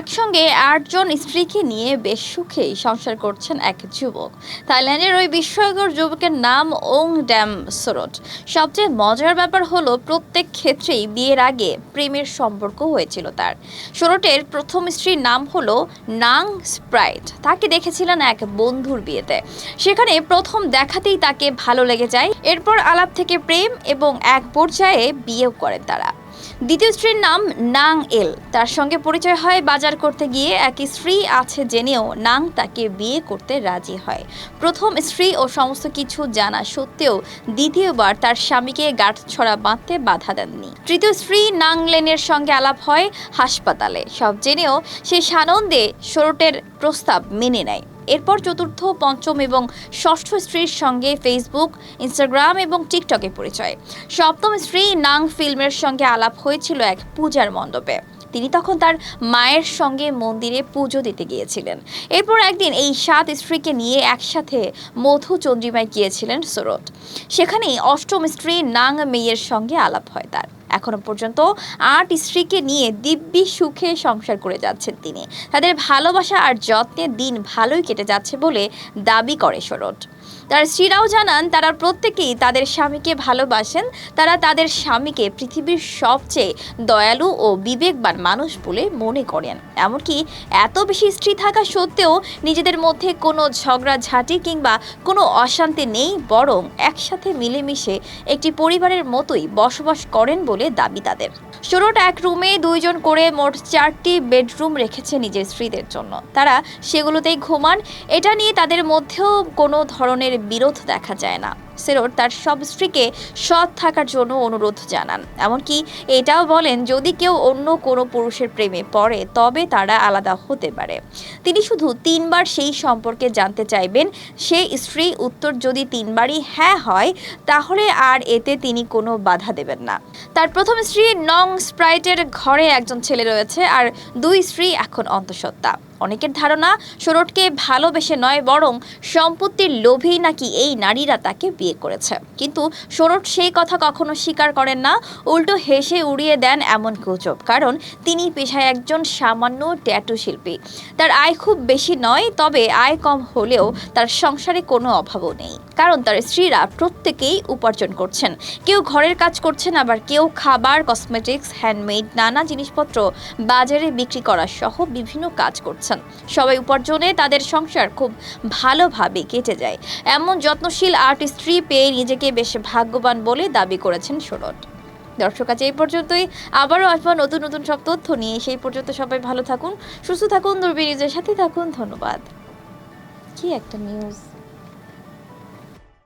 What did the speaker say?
একসঙ্গে আটজন স্ত্রীকে নিয়ে বেশ সুখেই সংসার করছেন এক যুবক। থাইল্যান্ডের ওই বিস্ময়কর যুবকের নাম ওং ড্যাম সোরট। সবচেয়ে মজার ব্যাপার হলো, প্রত্যেক ক্ষেত্রেই বিয়ের আগে প্রেমের সম্পর্ক হয়েছিল তার। সোরটের প্রথম স্ত্রীর নাম হলো নাং স্প্রাইট। তাকে দেখেছিলেন এক বন্ধুর বিয়েতে। সেখানে প্রথম দেখাতেই তাকে ভালো লেগে যায়। এরপর আলাপ থেকে প্রেম এবং এক পর্যায়ে বিয়েও করেন তারা। দ্বিতীয় স্ত্রীর নাম নাং এল। তার সঙ্গে পরিচয় হয় বাজার করতে গিয়ে। এক স্ত্রী আছে জেনেও নাং তাকে বিয়ে করতে রাজি হয়। প্রথম স্ত্রী ও সমস্ত কিছু জানা সত্ত্বেও দ্বিতীয়বার তার স্বামীকে গাঁটছড়া বাঁধতে বাধা দেননি। তৃতীয় স্ত্রী নাং লেনের সঙ্গে আলাপ হয় হাসপাতালে। সব জেনেও সে সানন্দে সোরটের প্রস্তাব মেনে নেয়। এরপর চতুর্থ, পঞ্চম এবং ষষ্ঠ স্ত্রীর সঙ্গে ফেসবুক ইনস্টাগ্রাম এবং টিকটকে পরিচয়। সপ্তম স্ত্রী নাং ফিল্মের সঙ্গে আলাপ হয়েছিল এক পূজার মণ্ডপে। তিনি তখন তার মায়ের সঙ্গে মন্দিরে পুজো দিতে গিয়েছিলেন। এরপর একদিন এই সাত স্ত্রীকে নিয়ে একসাথে মধু চন্দ্রিমায় গিয়েছিলেন সুরত। সেখানেই অষ্টম স্ত্রী নাং মেয়ের সঙ্গে আলাপ হয় তার। এখনও পর্যন্ত আট স্ত্রীকে নিয়ে দিব্যি সুখে সংসার করে যাচ্ছেন তিনি। তাদের ভালোবাসা আর যত্নে দিন ভালোই কেটে যাচ্ছে বলে দাবি করে সরট তার স্ত্রীরাও জানান, তারা প্রত্যেকেই তাদের স্বামীকে ভালোবাসেন। তারা তাদের স্বামীকে পৃথিবীর সবচেয়ে দয়ালু ও বিবেকবান মানুষ বলে মনে করেন। এমনকি এত বেশি স্ত্রী থাকা সত্ত্বেও নিজেদের মধ্যে কোনো ঝগড়াঝাঁটি কিংবা কোনো অশান্তি নেই, বরং একসাথে মিলেমিশে একটি পরিবারের মতোই বসবাস করেন বলে দাবি তাদের। সুরট এক রুমে দুইজন করে মোট চারটি বেডরুম রেখেছে নিজের স্ত্রীদের জন্য। তারা সেগুলোতেই ঘুমান। এটা নিয়ে তাদের মধ্যেও কোনো ধরনের বিরোধ দেখা যায় না। সেরোট তার সব স্ত্রীকে সৎ থাকার জন্য অনুরোধ জানান। এমনকি এটাও বলেন, যদি কেউ অন্য কোনো পুরুষের প্রেমে পড়ে, তবে তারা আলাদা হতে পারে। তিনি শুধু তিনবার সেই সম্পর্কে জানতে চাইবেন সেই স্ত্রী উত্তর যদি তিনবারই হ্যাঁ হয়, তাহলে আর এতে তিনি কোনো বাধা দেবেন না। তার প্রথম স্ত্রী নং স্প্রাইটের ঘরে একজন ছেলে রয়েছে, আর দুই স্ত্রী এখন অন্তঃসত্ত্বা। অনেকের ধারণা সরোটকে ভালোবেসে নয়, বরং সম্পত্তির লোভেই নাকি এই নারীরা তাকে বিয়ে করেছে। কিন্তু সরোট সেই কথা কখনো স্বীকার করেন না, উল্টো হেসে উড়িয়ে দেন এমন গুজব, কারণ তিনি পেশায় একজন সামান্য ট্যাটু শিল্পী। তার আয় খুব বেশি নয়, তবে আয় কম হলেও তার সংসারে কোনো অভাবও নেই, কারণ তার স্ত্রীরা প্রত্যেকেই উপার্জন করছেন। কেউ ঘরের কাজ করছেন, আবার কেউ খাবার, কসমেটিক্স, হ্যান্ডমেড, নানা জিনিসপত্র বাজারে বিক্রি করা সহ বিভিন্ন কাজ করছেন। সবাই উপার্জনে তাদের সংসার খুব ভালোভাবে কেটে যায়। এমন যত্নশীল আর্ট স্ত্রী পেয়ে নিজেকে বেশ ভাগ্যবান বলে দাবি করেছেন সোরট দর্শক আছে এই পর্যন্তই। আবারও আসব নতুন নতুন সব তথ্য নিয়ে। সেই পর্যন্ত সবাই ভালো থাকুন, সুস্থ থাকুন, দুর্বি নিউজের সাথে থাকুন। ধন্যবাদ। কি একটা নিউজ